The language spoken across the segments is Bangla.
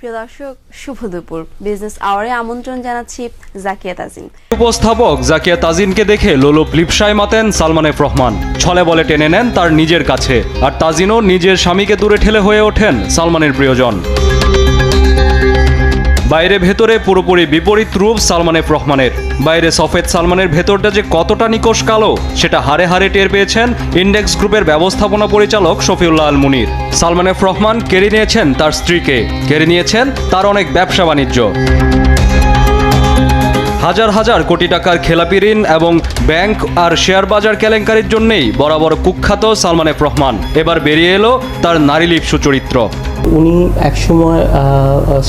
প্রিয় দর্শক, শুভ দুপুর। বিজনেস আওয়ারে আমন্ত্রণ জানাচ্ছি জাকিয়া তাজিন। উপস্থাপক জাকিয়া তাজিনকে দেখে লোলুপ লিপসায় মাতেন সালমান এফ রহমান। ছলে বলে টেনে নেন তার নিজের কাছে। আর তাজিনও নিজের স্বামীকে দূরে ঠেলে হয়ে ওঠেন সালমানের প্রিয়জন। বাইরে ভেতরে পুরোপুরি বিপরীত রূপ সালমান রহমানের। বাইরে সফেদ সালমানের ভেতরটা যে কতটা নিকোষ কালো, সেটা হারে হারে টের পেয়েছেন ইন্ডেক্স গ্রুপের ব্যবস্থাপনা পরিচালক শফিউল্লাহ আল মুনির সালমান এফ রহমান কেড়ে নিয়েছেন তার স্ত্রীকে, কেড়ে নিয়েছেন তার অনেক ব্যবসা বাণিজ্য হাজার হাজার কোটি টাকার খেলাপি ঋণ এবং ব্যাংক আর শেয়ার বাজার কেলেঙ্কারির জন্যই বরাবর কুখ্যাত সালমান এফ রহমান। এবার বেরিয়ে এলো তার নারীলিপ্সু চরিত্র। উনি একসময়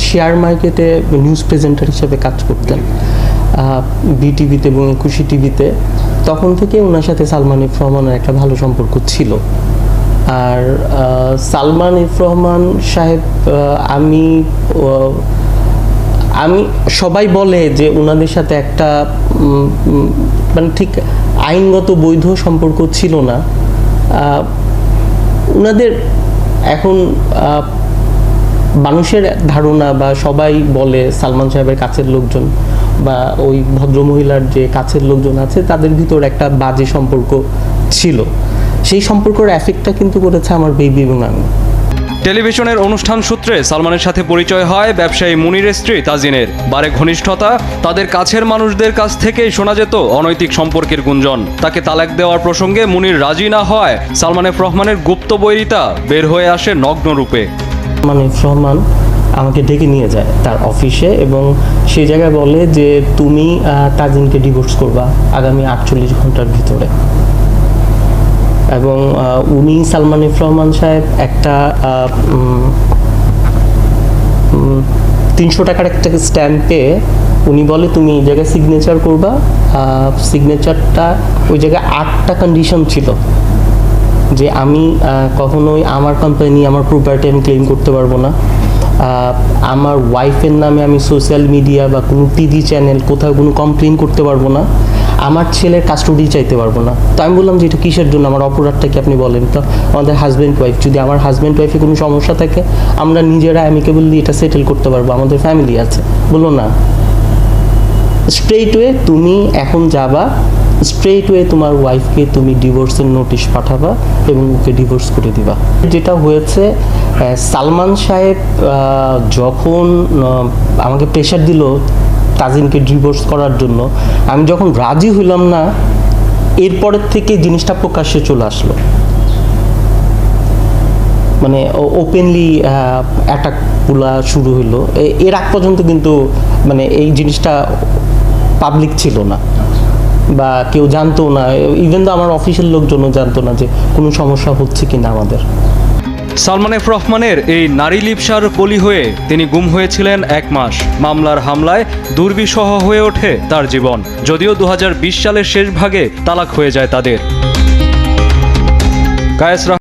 শেয়ার মার্কেটে নিউজ প্রেজেন্টার হিসেবে কাজ করতেন বিটিভিতে এবং একুশে টিভিতে। তখন থেকে ওনার সাথে সালমান ইফ রহমানের একটা ভালো সম্পর্ক ছিল। আর সালমান ইফ রহমান সাহেব আমি আমি, সবাই বলে যে ওনাদের সাথে একটা মানে ঠিক আইনগত বৈধ সম্পর্ক ছিল না। ওনাদের এখন মানুষের ধারণা বা সবাই বলে সালমান সাহেবের কাছের লোকজন বা ওই ভদ্রমহিলার যে কাছের লোকজন আছে, তাদের ভিতর একটা বাজে সম্পর্ক ছিল। সেই সম্পর্কের এফেক্টটা কিন্তু করেছে আমার বেবি এবং আমি। টেলিভিশনের অনুষ্ঠান সূত্রে সালমানের সাথে পরিচয় হয় ব্যবসায়ী মুনির স্ত্রী তাজিনের। বারে ঘনিষ্ঠতা, তাদের কাছের মানুষদের কাছ থেকেই শোনা যেত অনৈতিক সম্পর্কের গুঞ্জন। তাকে তালাক দেওয়ার প্রসঙ্গে মুনির রাজি না হয় সালমানের রহমানের গুপ্ত বৈরিতা বের হয়ে আসে নগ্ন রূপে মানে রহমান আমাকে ডেকে নিয়ে যায় তার অফিসে এবং সেই জায়গায় বলে যে, তুমি তাজিনকে ডিভোর্স করবা আগামী আটচল্লিশ ঘণ্টার ভিতরে। এবং উনি সালমান ইফ রহমান সাহেব একটা তিনশো টাকার একটা স্ট্যাম্পে উনি বলে, তুমি এই জায়গায় সিগনেচার করবা। সিগনেচারটা ওই জায়গায় আটটা কন্ডিশন ছিল যে আমি কখনোই আমার কোম্পানি আমার প্রপার্টি আমি ক্লেম করতে পারব না। আমার ওয়াইফের নামে আমি সোশ্যাল মিডিয়া বা কোনো টিভি চ্যানেল কোথাও কোনো কমপ্লেন করতে পারব না। আমার ছেলের কাস্টডি চাইতে পারব না। তো আমি বললাম যে এটা কিসের জন্য? আমার অপরাধটা কি আপনি বলেন? তো আমাদের হাজব্যান্ড ওয়াইফ যদি আমার হাজব্যান্ড ওয়াইফে কোনো সমস্যা থাকে, আমরা নিজেরা অ্যামিকেবলি এটা সেটেল করতে পারব। আমাদের ফ্যামিলি আছে। বলল, না। স্ট্রেট ওয়ে তুমি এখন যাবা স্ট্রেট ওয়ে তোমার ওয়াইফকে তুমি ডিভোর্সের নোটিশ পাঠাবা এবং ওকে ডিভোর্স করে দিবা। যেটা হয়েছে সালমান সাহেব যখন আমাকে প্রেশার দিল তাজিনকে ডিভোর্স করার জন্য, আমি যখন রাজি হইলাম না, এরপরের থেকে জিনিসটা প্রকাশ্যে চলে আসলো। মানে ওপেনলি অ্যাটাকগুলা শুরু এ- এর আগ পর্যন্ত কিন্তু মানে এই জিনিসটা পাবলিক ছিল না। বা কেউ জানতো না। ইভেন তো আমার অফিসের লোকজনও জানতো না যে কোনো সমস্যা হচ্ছে কি না আমাদের। সালমান এফ রহমানের এই নারী লিপসার বলি হয়ে তিনি গুম হয়েছিলেন এক মাস। মামলার হামলায় দুর্বিষহ হয়ে ওঠে তার জীবন। যদিও দু হাজার বিশ সালের শেষ ভাগে তালাক হয়ে যায় তাদের। কায়েস